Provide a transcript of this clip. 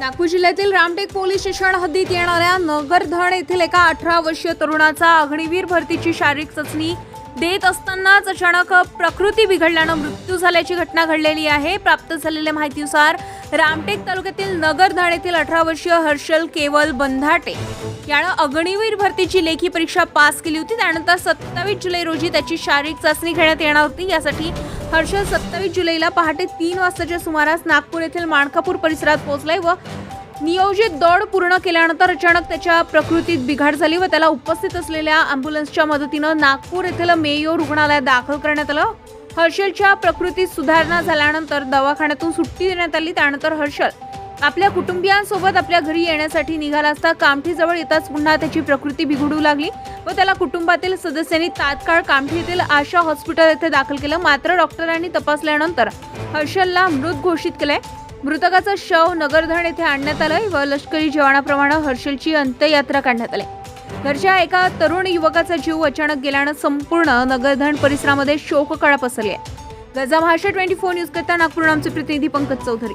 नागपूर जिल्ह्यातील Ramtek police station हद्दीत येणाऱ्या नगरधण येथील एका अठरा वर्षीय तरुणाचा अग्निवीर भरतीची शारीरिक चाचणी देत असतानाच अचानक प्रकृती बिघडल्यानं मृत्यू झाल्याची घटना घडलेली आहे. प्राप्त झालेल्या माहितीनुसार रामटेक तालुक्यातील नगरधण येथील अठरा वर्षीय हर्षल केवल बंधाटे यानं अग्निवीर भरतीची लेखी परीक्षा पास केली होती. त्यानंतर सत्तावीस जुलै रोजी त्याची शारीरिक चाचणी घेण्यात येणार होती. यासाठी हर्षल सत्तावीस जुलैला पहाटे तीन वाजताच्या सुमारास नागपूर येथील माणकापूर परिसरात पोहोचलाय व नियोजित दौड पूर्ण केल्यानंतर अचानक त्याच्या प्रकृतीत बिघाड झाली व त्याला उपस्थित असलेल्या अँब्युलन्सच्या मदतीनं नागपूर येथील मेयो रुग्णालयात दाखल करण्यात आलं. हर्षलच्या प्रकृतीत सुधारणा झाल्यानंतर दवाखान्यातून सुट्टी देण्यात आली. त्यानंतर हर्षल आपल्या कुटुंबियांसोबत आपल्या घरी येण्यासाठी निघाला असता कामठीजवळ येताच पुन्हा त्याची प्रकृती बिघडू लागली व त्याला कुटुंबातील सदस्यांनी तात्काळ कामठी येथील आशा हॉस्पिटल येथे दाखल केलं. मात्र डॉक्टरांनी तपासल्यानंतर हर्षलला मृत घोषित केलंय. मृतकाचं शव नगरधन येथे आणण्यात आलंय व लष्करी जवानाप्रमाणे हर्षलची अंत्ययात्रा काढण्यात आली. घरच्या एका तरुण युवकाचा जीव अचानक गेल्यानं संपूर्ण नगरधन परिसरामध्ये शोककळा पसरली आहे. Gaja Maharashtra twenty four news करता नागपूर आमचे प्रतिनिधी पंकज चौधरी.